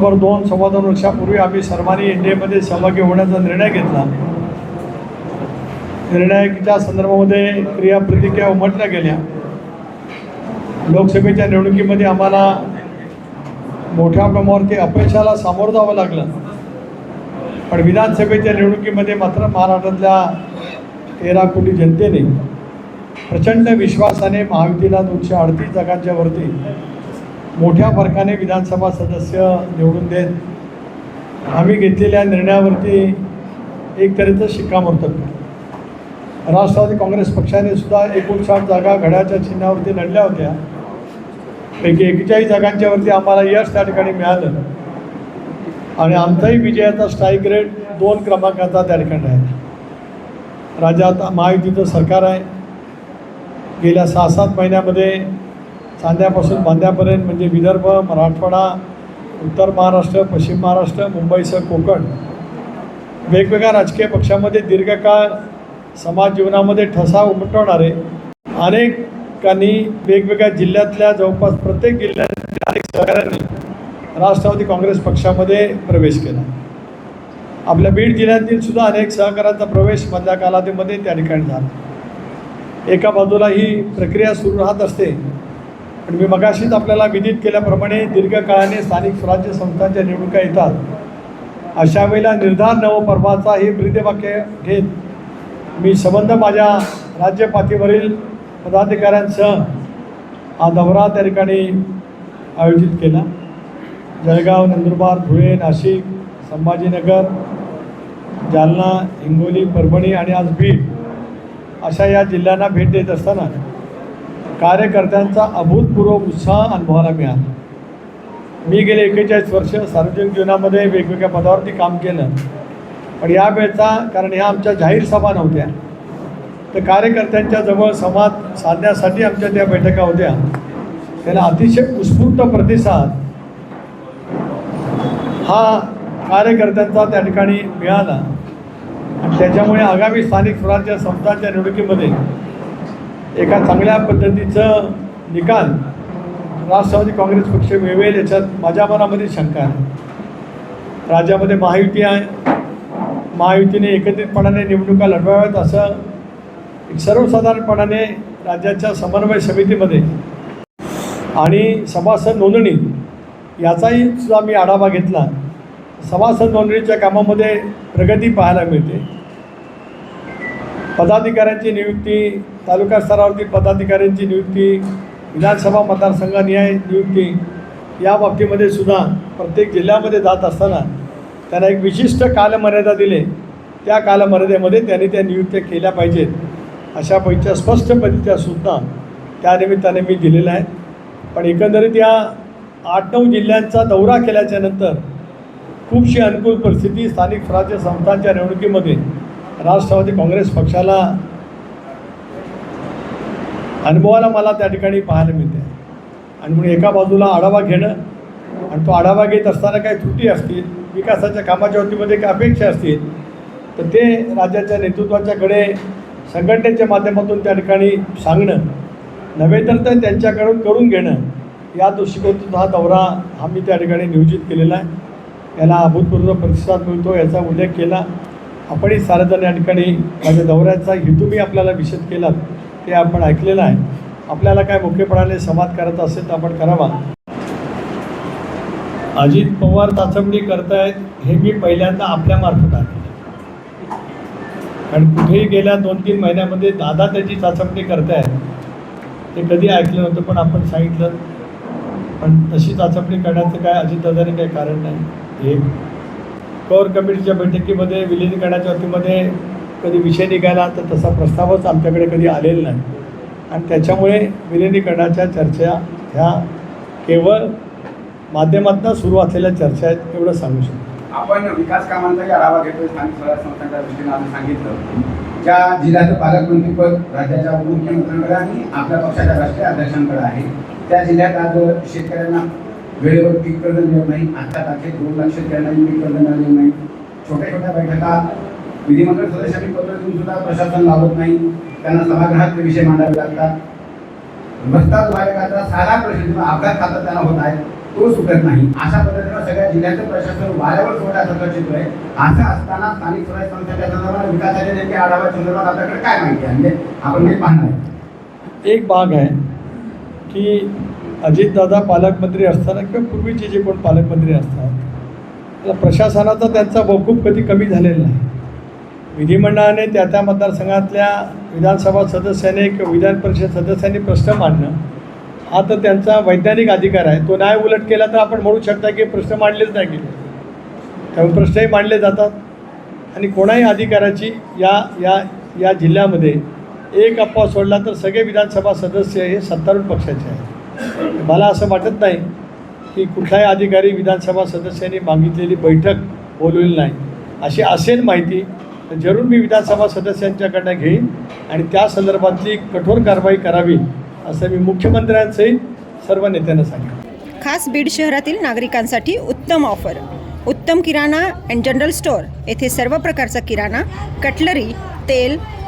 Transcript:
बरोबर दोन सव्वा दोन वर्षापूर्वी आम्ही सर्वांनी एन डी एमध्ये सहभागी होण्याचा निर्णय घेतला. निर्णयाच्या संदर्भामध्ये क्रियाप्रतिक्रिया उमटल्या गेल्या. लोकसभेच्या निवडणुकीमध्ये आम्हाला मोठ्या प्रमाणावरती अपयशाला सामोरं जावं लागलं. पण विधानसभेच्या निवडणुकीमध्ये मात्र महाराष्ट्रातल्या तेरा कोटी जनतेने प्रचंड विश्वासाने महायुतीला दोनशे अडतीस जागांच्या वरती मोठ्या फरकाने विधानसभा सदस्य निवडून देत आम्ही घेतलेल्या निर्णयावरती एक तऱ्हेचं शिक्कामोर्तब केलं. राष्ट्रवादी काँग्रेस पक्षाने सुद्धा एकोणसाठ जागा घड्याच्या चिन्हावरती लढल्या होत्या. पैकी एकेचाळीस जागांच्यावरती आम्हाला यश त्या ठिकाणी मिळालं. आणि आमचाही विजयाचा स्ट्राईक रेट दोन क्रमांकाचा त्या ठिकाणी आहे. राज्यात महायुतीचं सरकार आहे. गेल्या सहा सात महिन्यामध्ये चांद्यापासून बांद्यापर्यंत म्हणजे विदर्भ मराठवाडा उत्तर महाराष्ट्र पश्चिम महाराष्ट्र मुंबईसह कोकण वेगवेगळ्या राजकीय पक्षामध्ये दीर्घकाळ समाज जीवनामध्ये ठसा उमटवणारे अनेकांनी वेगवेगळ्या जिल्ह्यातल्या जवळपास प्रत्येक जिल्ह्यातल्या अनेक सहकाऱ्यांनी राष्ट्रवादी काँग्रेस पक्षामध्ये प्रवेश केला. आपल्या बीड जिल्ह्यातील सुद्धा अनेक सहकाऱ्यांचा प्रवेश मधल्या कालावधीमध्ये त्या ठिकाणी झाला. एका बाजूला ही प्रक्रिया सुरू राहत असते आणि मी मगाशीच आपल्याला विदित केल्याप्रमाणे दीर्घकाळाने स्थानिक स्वराज्य संस्थांच्या निवडणुका येतात. अशा वेळेला निर्धार नवपर्वाचा हे ब्रीदेवाक्य घेत मी संबंध माझ्या राज्य पातळीवरील पदाधिकाऱ्यांसह हा दौरा त्या ठिकाणी आयोजित केला. जळगाव नंदुरबार धुळे नाशिक संभाजीनगर जालना हिंगोली परभणी आणि आज बीड अशा या जिल्ह्यांना भेट देत असताना कार्यकर्त्यांचा अभूतपूर्व उत्साह अनुभवायला मिळाला. मी गेले एकेचाळीस वर्ष सार्वजनिक जीवनामध्ये वेगवेगळ्या पदावरती काम केलं. पण या वेळचा कारण ह्या आमच्या जाहीर सभा नव्हत्या. तर कार्यकर्त्यांच्या जवळ संवाद साधण्यासाठी आमच्या त्या बैठका होत्या. त्याला अतिशय उत्स्फूर्त प्रतिसाद हा कार्यकर्त्यांचा त्या ठिकाणी मिळाला. आणि त्याच्यामुळे आगामी स्थानिक स्वराज्य संस्थांच्या निवडणुकीमध्ये एका चांगल्या पद्धतीचं निकाल राष्ट्रवादी काँग्रेस पक्ष मिळवेल याच्यात माझ्या मनामध्ये शंका आहे. राज्यामध्ये महायुती आहे. महायुतीने एकत्रितपणाने निवडणुका लढवाव्यात असं एक सर्वसाधारणपणाने राज्याच्या समन्वय समितीमध्ये आणि सभासद नोंदणी याचाही सुद्धा मी आढावा घेतला. सभासद नोंदणीच्या कामामध्ये प्रगती पाहायला मिळते. पदाधिकाऱ्यांची नियुक्ती तालुका स्तरावरती पदाधिकाऱ्यांची नियुक्ती विधानसभा मतदारसंघानिहाय नियुक्ती या बाबतीमध्ये सुद्धा प्रत्येक जिल्ह्यामध्ये जात असताना त्यांना एक विशिष्ट कालमर्यादा दिले. त्या कालमर्यादेमध्ये त्यांनी त्या नियुक्त्या केल्या पाहिजेत. अशा पैच्या स्पष्ट पद्धतीच्या सूचना त्यानिमित्ताने मी दिलेल्या आहेत. पण एकंदरीत या आठ नऊ जिल्ह्यांचा दौरा केल्याच्यानंतर खूपशी अनुकूल परिस्थिती स्थानिक स्वराज्य संस्थांच्या निवडणुकीमध्ये राष्ट्रवादी काँग्रेस पक्षाला अनुभवाला मला त्या ठिकाणी पाहायला मिळते आणि म्हणून एका बाजूला आढावा घेणं आणि तो आढावा घेत असताना काही त्रुटी असतील विकासाच्या कामाच्या वतीमध्ये काही अपेक्षा असतील तर ते राज्याच्या नेतृत्वाच्याकडे संघटनेच्या माध्यमातून त्या ठिकाणी सांगणं नव्हे तर ते त्यांच्याकडून करून घेणं या दृष्टिकोनातून हा दौरा हा मी त्या ठिकाणी नियोजित केलेला आहे. याला अभूतपूर्व प्रतिसाद मिळतो याचा उल्लेख केला. आपणही सारेजण या ठिकाणी माझ्या दौऱ्याचा हेतू मी आपल्याला विशद केला ते आपण ऐकलेलं आहे. आपल्याला काय मुख्यपणाने संवाद करायचा असेल तर आपण करावा. अजित पवार चाचपणी करतायत हे मी पहिल्यांदा आपल्यामार्फत आहे. कारण कुठेही गेल्या दोन तीन महिन्यामध्ये दादा त्याची चाचपणी करतायत. ते कधी ऐकलं नव्हतं पण आपण सांगितलं. पण तशी चाचपणी करण्याचं काय अजितदादाने काही कारण नाही. हे कोर कमिटीच्या बैठकीमध्ये विलिनीकरणाच्या वतीमध्ये कधी विषय निघाला तर तसा प्रस्तावच आमच्याकडे कधी आलेला नाही. आणि त्याच्यामुळे विलिनीकरणाच्या चर्चा ह्या केवळ माध्यमातून सुरू असलेल्या चर्चा आहेत एवढं सांगू शकतो. आपण विकास कामांचाही आढावा घेतोय स्थानिक स्वराज्य संस्थांच्या दृष्टीने आम्ही सांगितलं. ज्या जिल्ह्याचं पालकमंत्रीपद राज्याच्या उपमुख्यमंत्र्यांकडे आणि आपल्या पक्षाच्या राष्ट्रीय अध्यक्षांकडे आहे. त्या जिल्ह्यात आज शेतकऱ्यांना वेळेवर पीक कर्ज मिळत नाही. आता तारखेत दोन लाख शेतकऱ्यांना पीक कर्ज मिळाले नाही. छोट्या छोट्या बैठका विधिमंडळ सदस्यांनी पत्र देऊन सुद्धा प्रशासन लावत नाही. त्यांना सभागृहात विषय मांडावे लागतात. रस्ता विभागाचा सारा प्रश्न अपघात खाता त्यांना होत आहे. तो सुटत नाही. अशा पद्धतीनं सगळ्या जिल्ह्याचं प्रशासन वाऱ्यावर सोडण्यासारखं चित्र आहे असं असताना स्थानिक स्वराज्य संस्थेच्या संदर्भात विकासाच्या नेमके आढावा संदर्भात आपल्याकडे काय माहिती आहे? म्हणजे आपण हे पाहणार आहे. एक भाग आहे की अजितदादा पालकमंत्री असताना किंवा पूर्वीचे जे कोण पालकमंत्री असतात त्याला प्रशासनाचा त्यांचा वकूप कधी कमी झालेला नाही. विधिमंडळाने त्या त्या मतदारसंघातल्या विधानसभा सदस्याने किंवा विधान परिषद सदस्यांनी प्रश्न मांडणं हा तर त्यांचा वैज्ञानिक अधिकार आहे. तो न्याय उलट केला तर आपण म्हणू शकता की प्रश्न मांडलेच नाही गेले. त्यामुळे प्रश्नही मांडले जातात. आणि कोणाही अधिकाराची या या या जिल्ह्यामध्ये एक अप्पा सोडला तर सगळे विधानसभा सदस्य हे सत्तारूढ पक्षाचे आहेत. मला असं वाटत नाही की कुठलाही अधिकारी विधानसभा सदस्यांनी मागितलेली बैठक बोलवली नाही. अशी असेल माहिती तर जरूर मी विधानसभा सदस्यांच्याकडनं घेईन आणि त्या संदर्भातली कठोर कारवाई करावी असं मी मुख्यमंत्र्यांसहित सर्व नेत्यांना सांगेन. खास बीड शहरातील नागरिकांसाठी उत्तम ऑफर. उत्तम किराणा अँड जनरल स्टोअर येथे सर्व प्रकारचा किराणा कटलरी तेल